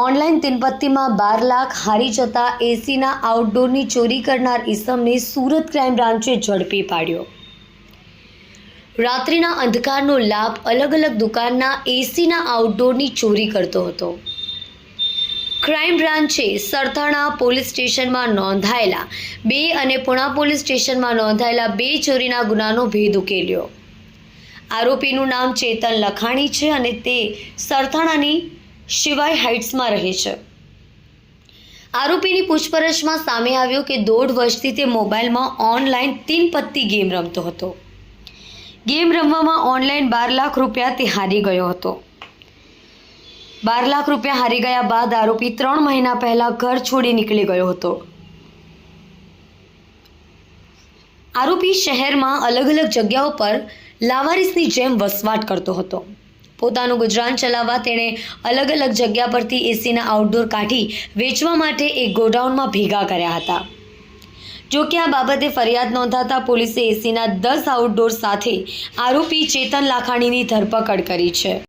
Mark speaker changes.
Speaker 1: Online તિનપત્તીમાં બાર લાખ હારી જતા એસીના આઉટડોરની ચોરી કરનાર ઈસમને સુરત ક્રાઇમ બ્રાન્ચે ઝડપી પાડ્યો. રાત્રિના અંધકારનો લાભ અલગ અલગ દુકાનના એસીના આઉટડોરની ચોરી કરતો હતો. ક્રાઇમ બ્રાન્ચે સરથાણા પોલીસ સ્ટેશનમાં નોંધાયેલા બે અને પુણા પોલીસ સ્ટેશનમાં નોંધાયેલા બે ચોરીના ગુનાનો ભેદ ઉકેલ્યો. આરોપીનું નામ ચેતન લખાણી છે અને તે સરથાણાની શિવાય હાઇટ્સમાં રહે છે. આરોપીની પૂછપરછમાં સામે આવ્યું કે દોઢ વર્ષથી તે મોબાઈલમાં ઓનલાઈન તીન પત્તી ગેમ રમતો હતો. ગેમ રમવામાં ઓનલાઈન બાર લાખ રૂપિયા તે હારી ગયો હતો. બાર લાખ રૂપિયા હારી ગયા બાદ આરોપી ત્રણ મહિના પહેલા ઘર છોડી નીકળી ગયો હતો. આરોપી શહેરમાં અલગ અલગ જગ્યાઓ પર લાવારીસની જેમ વસવાટ કરતો હતો. પોતાનું ગુજરાન ચલાવવા તેણે અલગ અલગ જગ્યા પરથી એસીના આઉટડોર કાઢી વેચવા માટે એક ગોડાઉનમાં ભેગા કર્યા હતા. જો કે આ બાબતે ફરિયાદ નોંધાતા પોલીસે એસીના દસ આઉટડોર સાથે આરોપી ચેતન લાખાણીની ધરપકડ કરી છે.